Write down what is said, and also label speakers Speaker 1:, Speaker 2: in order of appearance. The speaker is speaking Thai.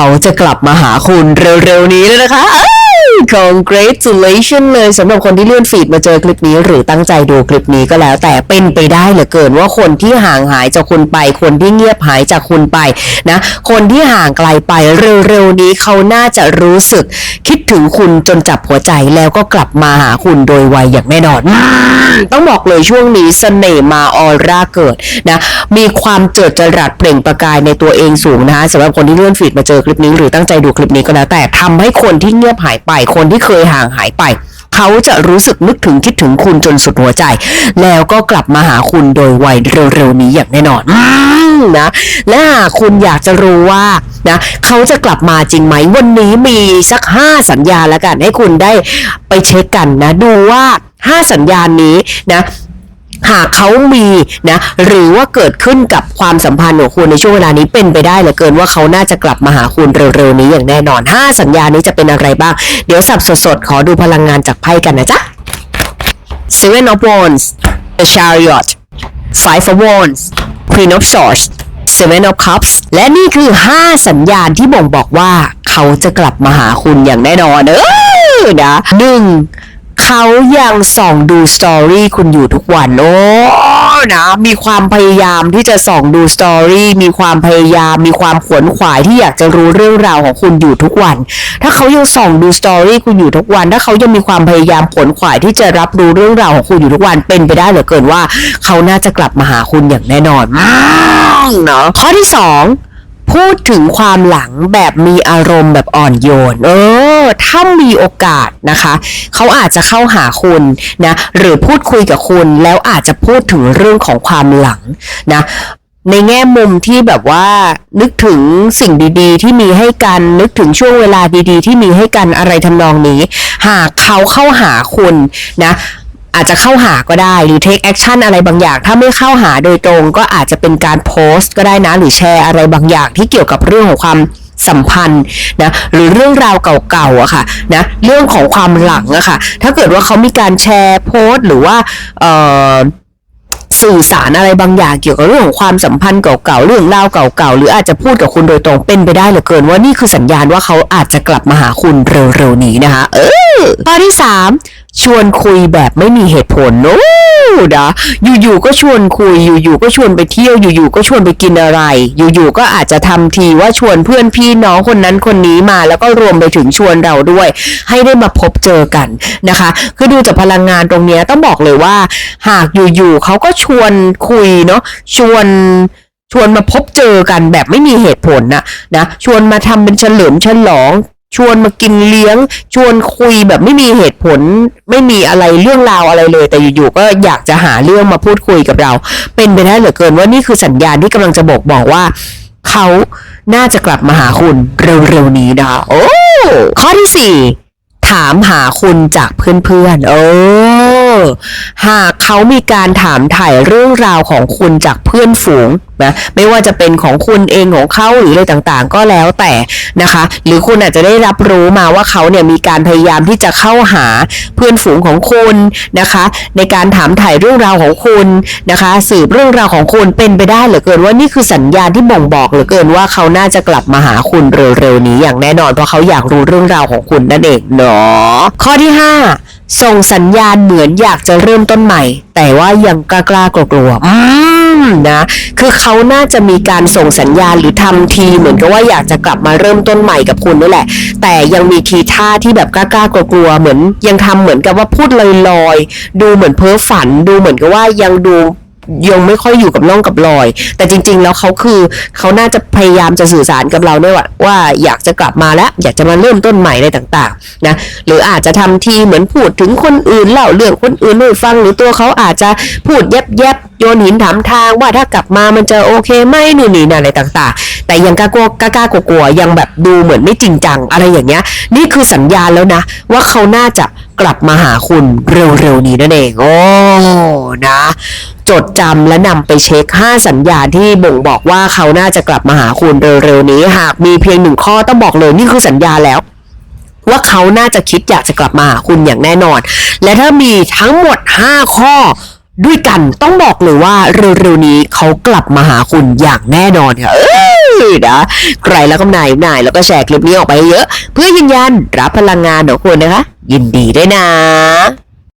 Speaker 1: เขาจะกลับมาหาคุณเร็วๆนี้เลยนะคะ congratulation เลยสำหรับคนที่เลื่อนฟีดมาเจอคลิปนี้ หรือตั้งใจดูคลิปนี้ก็แล้ว แต่เป็นไปได้เหลือเกินว่าคนที่ห่างหายจากคุณไป คนที่เงียบหายจากคุณไปนะคนที่ห่างไกลไปเร็วๆนี้เขาน่าจะรู้สึก คิดถึงคุณจนจับหัวใจแล้วก็กลับมาหาคุณโดยไวอย่างแน่นอน ต้องบอกเลยช่วงนี้เสน่ห์มาออร่าเกิดนะมีความเจิดจรัสเปล่งประกายในตัวเองสูงนะคะสำหรับคนที่เลื่อนฟีดมาเจอคลิปนี้หรือตั้งใจดูคลิปนี้ก็แล้วแต่ทำให้คนที่เงียบหายไปคนที่เคยห่างหายไป เขาจะรู้สึกนึกถึงคิดถึงคุณจนสุดหัวใจ แล้วก็กลับมาหาคุณโดยไวเร็วๆนี้อย่างแน่นอนอนะและหากคุณอยากจะรู้ว่านะเขาจะกลับมาจริงไหมวันนี้มีสักห้าสัญญาแล้วกันให้คุณได้ไปเช็คกันนะ ดูว่าห้าสัญญาณนี้นะ หากเขามีนะหรือว่าเกิดขึ้นกับความสัมพันธ์ของคุณในช่วงเวลานี้เป็นไปได้เหลือเกินว่าเขาน่าจะกลับมาหาคุณเร็วๆนี้อย่างแน่นอน 5 สัญญานี้จะเป็นอะไรบ้าง เดี๋ยวสับสดๆ ขอดูพลังงานจากไพ่กันนะจ๊ะ Seven of Wands The Chariot Five of Wands Queen of Swords Seven of Cups และนี่คือ 5 สัญญาณที่บ่งบอกว่าเขาจะกลับมาหาคุณอย่างแน่นอนเออนะหนึ่ง เขายังส่องดูสตอรี่คุณอยู่ทุกวันโอ้นะมีความพยายามที่จะส่องดูสตอรี่มีความพยายาม มีความขวนขวายที่อยากจะรู้เรื่องราวของคุณอยู่ทุกวัน ถ้าเขายังส่องดูสตอรี่คุณอยู่ทุกวัน ถ้าเขายังมีความพยายามขวนขวายที่จะรับรู้เรื่องราวของคุณอยู่ทุกวันเป็นไปได้เหลือเกินว่า เขาน่าจะกลับมาหาคุณอย่างแน่นอนอืมเนาะข้อที่สอง พูดถึงความหลังแบบมีอารมณ์แบบอ่อนโยน เออ ถ้ามีโอกาสนะคะ เขาอาจจะเข้าหาคุณนะ หรือพูดคุยกับคุณแล้วอาจจะพูดถึงเรื่องของความหลังนะในแง่มุมที่แบบว่านึกถึงสิ่งดีๆ ที่มีให้กันนึกถึงช่วงเวลาดีๆ ที่มีให้กันอะไรทำนองนี้ หากเขาเข้าหาคุณนะ อาจจะเข้าหาก็ได้หรือ take action อะไรบางอย่าง ถ้าไม่เข้าหาโดยตรงก็อาจจะเป็นการโพสต์ก็ได้นะ หรือแชร์อะไรบางอย่างที่เกี่ยวกับเรื่องของความสัมพันธ์นะหรือเรื่องราวเก่าๆอะค่ะนะเรื่องของความหลังอะค่ะถ้าเกิดว่าเขามีการแชร์โพสต์ หรือว่าเอ่อสื่อสารอะไรบางอย่างเกี่ยวกับเรื่องของความสัมพันธ์เก่าๆเรื่องราวเก่าๆหรืออาจจะพูดกับคุณโดยตรงเป็นไปได้เหลือเกินว่านี่คือสัญญาณว่าเขาอาจจะกลับมาหาคุณเร็วๆนี้นะคะเออข้อที่สาม ชวนคุยแบบไม่มีเหตุผลโอ้นะอยู่ๆก็ชวนคุย อยู่ๆก็ชวนไปเที่ยว อยู่ๆก็ชวนไปกินอะไร อยู่ๆก็อาจจะทำทีว่าชวนเพื่อนพี่น้องคนนั้นคนนี้มา แล้วก็รวมไปถึงชวนเราด้วย ให้ได้มาพบเจอกันนะคะ คือดูจากพลังงานตรงนี้ต้องบอกเลยว่า หากอยู่ๆเขาก็ชวนคุยเนาะชวนชวนมาพบเจอกันแบบไม่มีเหตุผลนะนะชวนมาทำเป็นเฉลิมฉลอง ชวนมากินเลี้ยง ชวนคุยแบบไม่มีเหตุผล ไม่มีอะไรเรื่องราวอะไรเลย แต่อยู่ๆก็อยากจะหาเรื่องมาพูดคุยกับเรา เป็นไปได้เหลือเกินว่านี่คือสัญญาณที่กำลังจะบอกบอกว่า เขาน่าจะกลับมาหาคุณเร็วๆนี้นะคะโอ้ข้อที่สี่ถามหาคุณจากเพื่อนๆ โอ้ อ หากเขามีการถามถ่ายเรื่องราวของคุณจากเพื่อนฝูงนะไม่ว่าจะเป็นของคุณเองของเขาหรืออะไรต่างๆ ก็แล้วแต่นะคะ หรือคุณอาจจะได้รับรู้มาว่าเขาเนี่ยมีการพยายามที่จะเข้าหาเพื่อนฝูงของคุณนะคะ ในการถามถ่ายเรื่องราวของคุณนะคะ สืบเรื่องราวของคุณเป็นไปได้เหลือเกินว่านี่คือสัญญาณที่บ่งบอกเหลือเกินว่าเขาน่าจะกลับมาหาคุณเร็วๆนี้อย่างแน่นอนเพราะเขาอยากรู้เรื่องราวของคุณนั่นเองเนาะข้อที่ห้า ส่งสัญญาณเหมือนอยากจะเริ่มต้นใหม่ แต่ว่ายังกล้ากลัวๆอืมนะ คือเขาน่าจะมีการส่งสัญญาณหรือทำทีเหมือนกับว่าอยากจะกลับมาเริ่มต้นใหม่กับคุณนี่แหละ แต่ยังมีทีท่าที่แบบกล้ากล้ากลัวเหมือน ยังทำเหมือนกับว่าพูดลอยๆ ดูเหมือนเพ้อฝัน ดูเหมือนกับว่ายังดู ยังไม่ค่อยอยู่กับร่องกับรอย แต่จริง ๆ แล้วเขาคือเขาน่าจะพยายามจะสื่อสารกับเราเนี่ยว่าว่าอยากจะกลับมาแล้ว อยากจะมาเริ่มต้นใหม่อะไรต่างๆนะหรืออาจจะทำทีเหมือนพูดถึงคนอื่นเล่าเรื่องคนอื่นให้ฟัง หรือตัวเขาอาจจะพูดแยบๆโยนหินถามทางว่าถ้ากลับมามันจะโอเคไหมนู่นนี่นั่นอะไรต่าง ๆ แต่ยังกล้ากลัวกล้ากลัวยังแบบดูเหมือนไม่จริงจังอะไรอย่างเงี้ย นี่คือสัญญาณแล้วนะ ว่าเขาน่าจะกลับมาหาคุณเร็วๆนี้นั่นเอง โอ้ นะ จดจำและนำไปเช็ค 5 สัญญาณที่บ่งบอกว่าเขาน่าจะกลับมาหาคุณเร็วๆนี้ หากมีเพียงหนึ่งข้อต้องบอกเลยนี่คือสัญญาแล้ว ว่าเขาน่าจะคิดอยากจะกลับมาหาคุณอย่างแน่นอน และถ้ามีทั้งหมด 5 ข้อด้วยกันต้องบอกเลยว่าเร็วๆนี้เขากลับมาหาคุณอย่างแน่นอนค่ะเอ้นะใครแล้วก็นายนายแล้วก็แชร์คลิปนี้ออกไปเยอะ เพื่อยืนยันรับพลังงานของคุณนะคะ ยินดีด้วยนะ